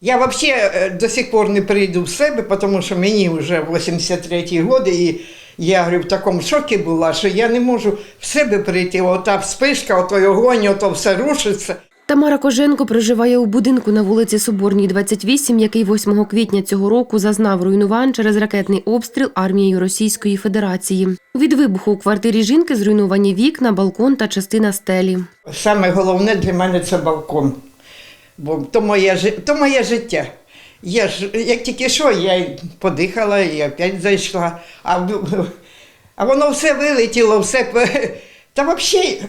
Я вообще э, до сих пор не прийду в себе, тому що мені вже 83 годи, і я говорю, в такому шокі була, що я не можу в себе прийти. Ота вспишка, отой огонь, ото все рушиться. Тамара Коженко проживає у будинку на вулиці Соборній, 28, який 8 квітня цього року зазнав руйнувань через ракетний обстріл армією Російської Федерації. Від вибуху у квартирі жінки зруйновані вікна, балкон та частина стелі. Саме головне для мене це балкон. Бо то моє, то моє життя. Я ж, як тільки що, я подихала і опять зайшла. А, а воно все вилетіло, все. Та взагалі,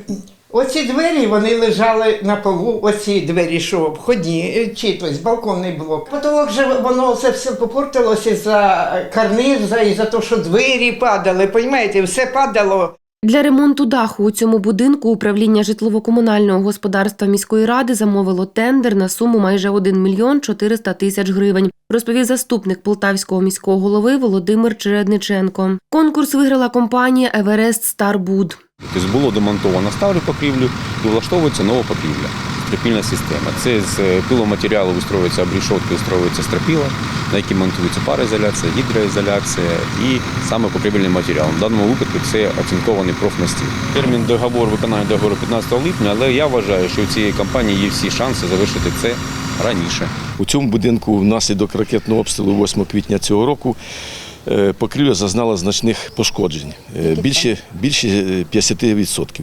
оці двері вони лежали на полу, оці двері, що входні, чи тобто балконний блок. Потолок же воно це все попортилося за карниза і за те, що двері падали, розумієте, все падало. Для ремонту даху у цьому будинку управління житлово-комунального господарства міської ради замовило тендер на суму майже 1 мільйон 400 тисяч гривень, розповів заступник полтавського міського голови Володимир Чередниченко. Конкурс виграла компанія Еверест Старбуд. Тобто було демонтовано стару покрівлю і влаштовується нова покрівля. Стропільна система. Це з е, пиломатеріалу вистроюється обрішотки, вистроюється стропіла, на якій монтується пароізоляція, гідроізоляція і саме покрівельний матеріал. В даному випадку це оцінкований профнастіл. Термін договору виконання договору 15 липня, але я вважаю, що у цієї компанії є всі шанси завершити це раніше. У цьому будинку внаслідок ракетного обстрілу 8 квітня цього року покрівля зазнала значних пошкоджень, е, більше, більше е, 50%.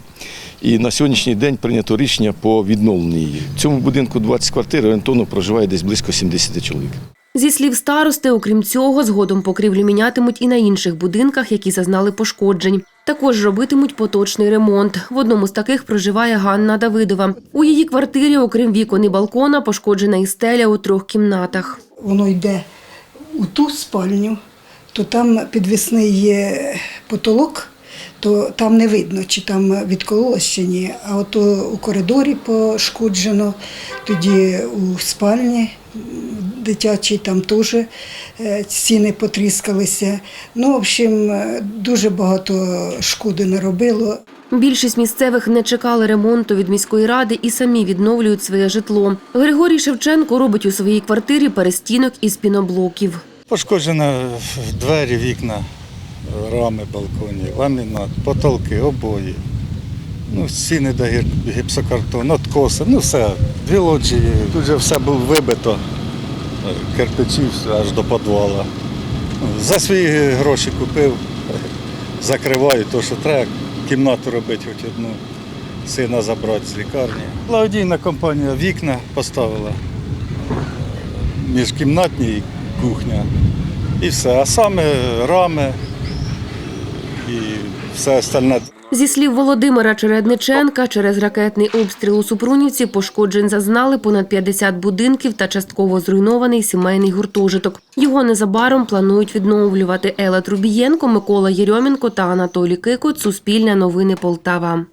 І на сьогоднішній день прийнято рішення по відновленню її. В цьому будинку 20 квартир, орієнтовно проживає десь близько 70 чоловік. Зі слів старости, окрім цього, згодом покрівлю мінятимуть і на інших будинках, які зазнали пошкоджень. Також робитимуть поточний ремонт. В одному з таких проживає Ганна Давидова. У її квартирі, окрім вікон і балкона, пошкоджена і стеля у трьох кімнатах. воно йде у ту спальню, то там підвісний є потолок, то там не видно, чи там відкололось чи ні. А от у- коридорі пошкоджено, тоді у спальні дитячій там теж е, стіни потріскалися. Ну, в общем, е, дуже багато шкоди наробило. Більшість місцевих не чекали ремонту від міської ради і самі відновлюють своє житло. Григорій Шевченко робить у своїй квартирі перестінок із піноблоків. Пошкоджено двері, вікна, рами, балконі, ламінат, потолки, обої. Ну, стіни до гіпсокартон, откоси, ну все, дві лоджії. Тут вже все було вибито, кирпичів аж до підвала. За свої гроші купив, закриваю те, що треба, кімнату робити хоч одну, сина забрати з лікарні. Благодійна компанія вікна поставила міжкімнатні кухня. І все. А саме рами і все остальне. Зі слів Володимира Чередниченка, через ракетний обстріл у Супрунівці пошкоджень зазнали понад 50 будинків та частково зруйнований сімейний гуртожиток. Його незабаром планують відновлювати Ела Трубієнко, Микола Єрьомінко та Анатолій Кикот. Суспільне новини Полтава.